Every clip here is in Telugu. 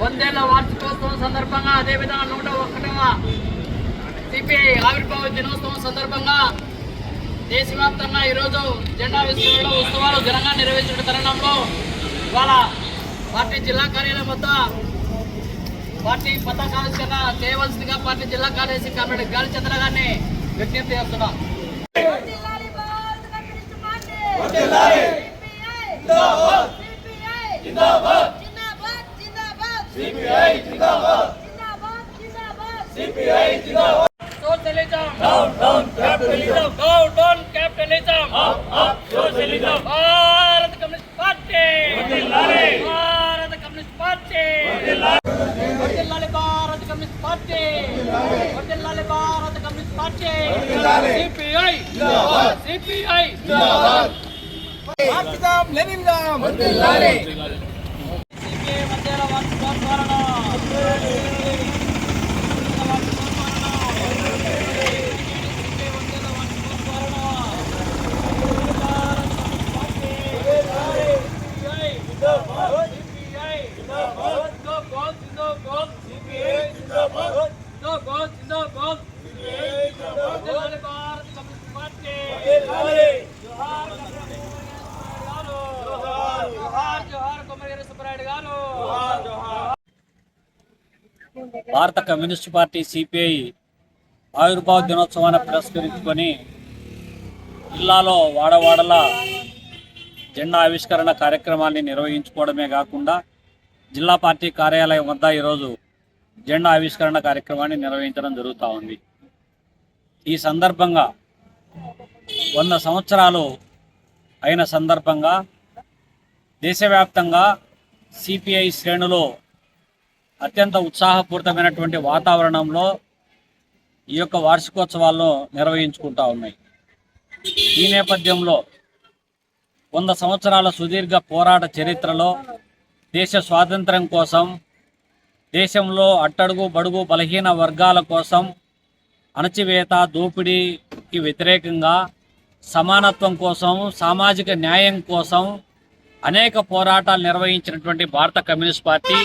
వందేళ్ళ వార్షికోత్సవం సందర్భంగా అదేవిధంగా నూట ఒకటవ సిపిఐ ఆవిర్భావ దినోత్సవం సందర్భంగా దేశవ్యాప్తంగా ఈరోజు జెండా విస్తరణ ఉత్సవాలు ఘనంగా నిర్వహించిన తరుణంలో ఇవాళ పార్టీ జిల్లా కార్యాలయం వద్ద పార్టీ పతాకావిష్కరణ చేయవలసిందిగా పార్టీ జిల్లా కార్యదర్శి కమిటీ గాలి చంద్ర గారిని విజ్ఞప్తి చేస్తున్నాం జిల్లాలి భారత కమ్యూనిస్ట్ పార్టీ జిల్లాలి జిందాబాద్ సిపిఐ జిందాబాద్ జిందాబాద్ జిందాబాద్ సిపిఐ జిందాబాద్ జిందాబాద్ జిందాబాద్ CPI Socialism. Down, down, capitalism. Down, down, capitalism. Up, up, socialism. భారత Party. వర్ధిల్లాలి భారత communist party. CPI CPI CPI భారత కమ్యూనిస్ట్ పార్టీ సిపిఐ ఆవిర్భావ దినోత్సవాన్ని పురస్కరించుకొని జిల్లాలో వాడవాడల జెండా ఆవిష్కరణ కార్యక్రమాన్ని నిర్వహించుకోవడమే కాకుండా జిల్లా పార్టీ కార్యాలయం వద్ద ఈరోజు జెండా ఆవిష్కరణ కార్యక్రమాన్ని నిర్వహించడం జరుగుతూ ఉంది. ఈ సందర్భంగా వంద సంవత్సరాలు అయిన సందర్భంగా దేశవ్యాప్తంగా సిపిఐ శ్రేణులు అత్యంత ఉత్సాహపూరితమైనటువంటి వాతావరణంలో ఈ యొక్క వార్షికోత్సవాలను నిర్వహించుకుంటా ఉన్నాయి. ఈ నేపథ్యంలో వంద సంవత్సరాల సుదీర్ఘ పోరాట చరిత్రలో దేశ స్వాతంత్ర్యం కోసం దేశంలో అట్టడుగు బడుగు బలహీన వర్గాల కోసం అణచివేత దోపిడీకి వ్యతిరేకంగా సమానత్వం కోసం సామాజిక న్యాయం కోసం అనేక పోరాటాలు నిర్వహించినటువంటి భారత కమ్యూనిస్ట్ పార్టీ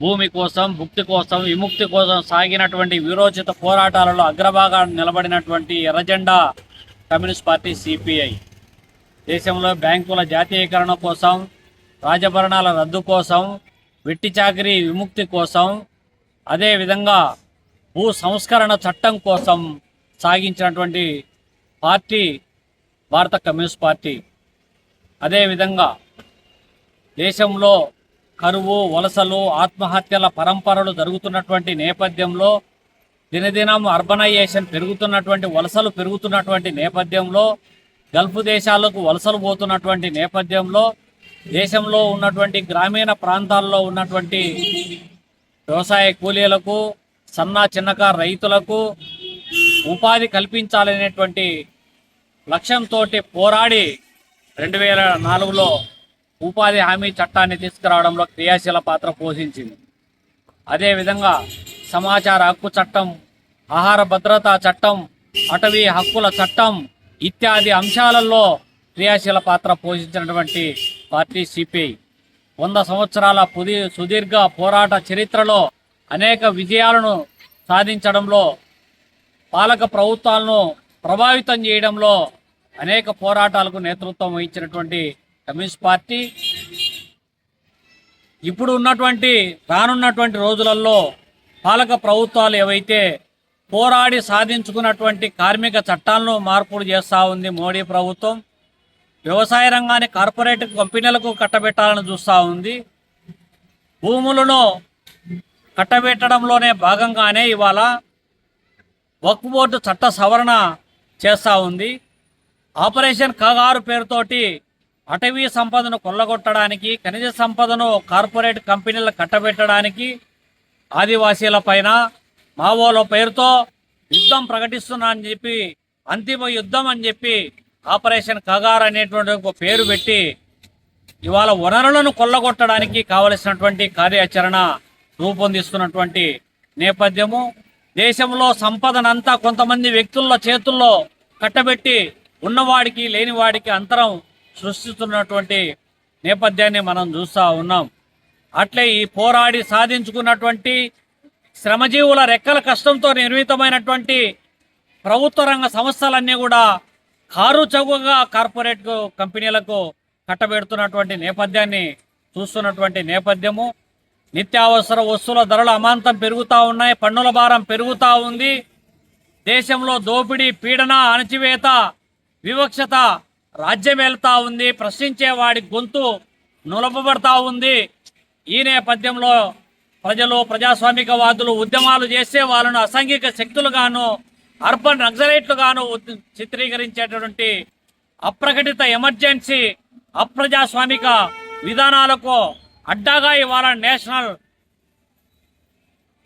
భూమి కోసం భుక్తి కోసం విముక్తి కోసం సాగినటువంటి విరోచిత పోరాటాలలో అగ్రభాగాన్ని నిలబడినటువంటి ఎర్రజెండా కమ్యూనిస్ట్ పార్టీ సిపిఐ. దేశంలో బ్యాంకుల జాతీయకరణ కోసం రాజభరణాల రద్దు కోసం వెట్టి చాకరీ విముక్తి కోసం అదేవిధంగా భూ సంస్కరణ చట్టం కోసం సాగించినటువంటి పార్టీ భారత కమ్యూనిస్ట్ పార్టీ. అదేవిధంగా దేశంలో కరువు వలసలు ఆత్మహత్యల పరంపరలు జరుగుతున్నటువంటి నేపథ్యంలో దినదినం అర్బనైజేషన్ పెరుగుతున్నటువంటి వలసలు పెరుగుతున్నటువంటి నేపథ్యంలో గల్ఫ్ దేశాలకు వలసలు పోతున్నటువంటి నేపథ్యంలో దేశంలో ఉన్నటువంటి గ్రామీణ ప్రాంతాల్లో ఉన్నటువంటి వ్యవసాయ కూలీలకు సన్న చిన్నకారు రైతులకు ఉపాధి కల్పించాలనేటువంటి లక్ష్యంతో పోరాడి రెండు వేల నాలుగులో ఉపాధి హామీ చట్టాన్ని తీసుకురావడంలో క్రియాశీల పాత్ర పోషించింది. అదేవిధంగా సమాచార హక్కు చట్టం ఆహార భద్రతా చట్టం అటవీ హక్కుల చట్టం ఇత్యాది అంశాలలో క్రియాశీల పాత్ర పోషించినటువంటి పార్టీ సిపిఐ. వంద సంవత్సరాల పుది సుదీర్ఘ పోరాట చరిత్రలో అనేక విజయాలను సాధించడంలో పాలక ప్రభుత్వాలను ప్రభావితం చేయడంలో అనేక పోరాటాలకు నేతృత్వం వహించినటువంటి కమ్యూనిస్ట్ పార్టీ ఇప్పుడు ఉన్నటువంటి రానున్నటువంటి రోజులలో పాలక ప్రభుత్వాలు ఏవైతే పోరాడి సాధించుకున్నటువంటి కార్మిక చట్టాలను మార్పులు చేస్తూ ఉంది మోడీ ప్రభుత్వం వ్యవసాయ రంగాన్ని కార్పొరేట్ కంపెనీలకు కట్టబెట్టాలని చూస్తూ ఉంది. భూములను కట్టబెట్టడంలోనే భాగంగానే ఇవాళ వక్ఫ్ బోర్డు చట్ట సవరణ చేస్తూ ఉంది. ఆపరేషన్ కగారు పేరుతోటి అటవీ సంపదను కొల్లగొట్టడానికి ఖనిజ సంపదను కార్పొరేట్ కంపెనీలు కట్టబెట్టడానికి ఆదివాసీల పైన మావోల పేరుతో యుద్ధం ప్రకటిస్తున్నా అని చెప్పి అంతిమ యుద్ధం అని చెప్పి ఆపరేషన్ కగార్ అనేటువంటి ఒక పేరు పెట్టి ఇవాళ వనరులను కొల్లగొట్టడానికి కావలసినటువంటి కార్యాచరణ రూపొందిస్తున్నటువంటి నేపథ్యము. దేశంలో సంపదనంతా కొంతమంది వ్యక్తుల చేతుల్లో కట్టబెట్టి ఉన్నవాడికి లేనివాడికి అంతరం సృష్టిస్తున్నటువంటి నేపథ్యాన్ని మనం చూస్తూ ఉన్నాం. అట్లే ఈ పోరాడి సాధించుకున్నటువంటి శ్రమజీవుల రెక్కల కష్టంతో నిర్మితమైనటువంటి ప్రభుత్వ రంగ సంస్థలన్నీ కూడా కారు చౌకగా కార్పొరేట్ కంపెనీలకు కట్టబెడుతున్నటువంటి నేపథ్యాన్ని చూస్తున్నటువంటి నేపథ్యము. నిత్యావసర వస్తువుల ధరలు అమాంతం పెరుగుతూ ఉన్నాయి పన్నుల భారం పెరుగుతూ ఉంది. దేశంలో దోపిడీ పీడన అణచివేత వివక్షత రాజ్యం వెళ్తా ఉంది ప్రశ్నించే వాడి గొంతు నులపబడతా ఉంది. ఈ నేపథ్యంలో ప్రజలు ప్రజాస్వామికవాదులు ఉద్యమాలు చేసే వాళ్ళను అసాంఘిక శక్తులుగాను అర్బన్ నక్సలైట్లుగాను ఉద్- చిత్రీకరించేటటువంటి అప్రకటిత ఎమర్జెన్సీ అప్రజాస్వామిక విధానాలకు అడ్డాగా ఇవాళ నేషనల్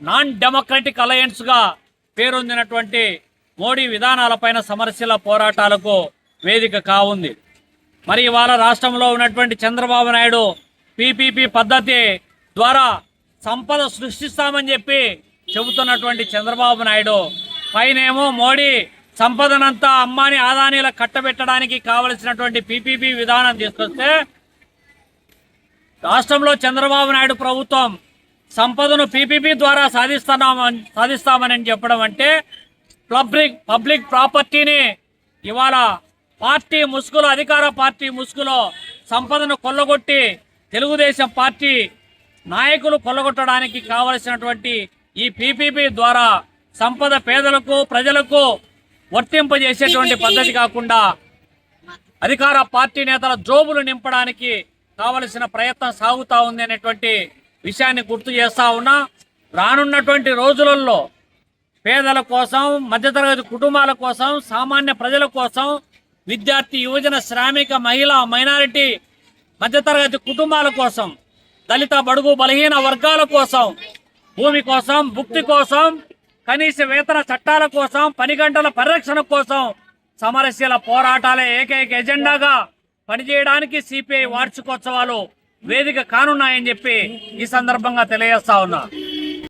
నాన్ డెమోక్రటిక్ అలయన్స్గా పేరొందినటువంటి మోడీ విధానాలపైన సమరశీల పోరాటాలకు వేదిక కావుంది. మరి ఇవాళ రాష్ట్రంలో ఉన్నటువంటి చంద్రబాబు నాయుడు పీపీపీ పద్ధతి ద్వారా సంపద సృష్టిస్తామని చెప్పి చెబుతున్నటువంటి చంద్రబాబు నాయుడు పైనేమో మోడీ సంపదనంతా అమ్మాని ఆదానీల కట్టబెట్టడానికి కావలసినటువంటి పీపీపీ విధానం తీసుకొస్తే రాష్ట్రంలో చంద్రబాబు నాయుడు ప్రభుత్వం సంపదను పీపీపీ ద్వారా సాధిస్తున్నామని సాధిస్తామని చెప్పడం అంటే పబ్లిక్ పబ్లిక్ ప్రాపర్టీని ఇవాళ పార్టీ ముసుగులో అధికార పార్టీ ముసుగులో సంపదను కొల్లగొట్టి తెలుగుదేశం పార్టీ నాయకులు కొల్లగొట్టడానికి కావలసినటువంటి ఈ పీపీపీ ద్వారా సంపద పేదలకు ప్రజలకు వర్తింపజేసేటువంటి పద్ధతి కాకుండా అధికార పార్టీ నేతల జోబులు నింపడానికి కావలసిన ప్రయత్నం సాగుతా ఉంది అనేటువంటి విషయాన్ని గుర్తు చేస్తా ఉన్నా రానున్నటువంటి రోజులలో పేదల కోసం మధ్యతరగతి కుటుంబాల కోసం సామాన్య ప్రజల కోసం విద్యార్థి యువజన శ్రామిక మహిళ మైనారిటీ మధ్యతరగతి కుటుంబాల కోసం దళిత బడుగు బలహీన వర్గాల కోసం భూమి కోసం భుక్తి కోసం కనీస వేతన చట్టాల కోసం పని గంటల పరిరక్షణ కోసం సమరశీల పోరాటాలే ఏకైక ఎజెండాగా పనిచేయడానికి సిపిఐ వార్షికోత్సవాలు వేదిక కానున్నాయని చెప్పి ఈ సందర్భంగా తెలియజేస్తా ఉన్నా.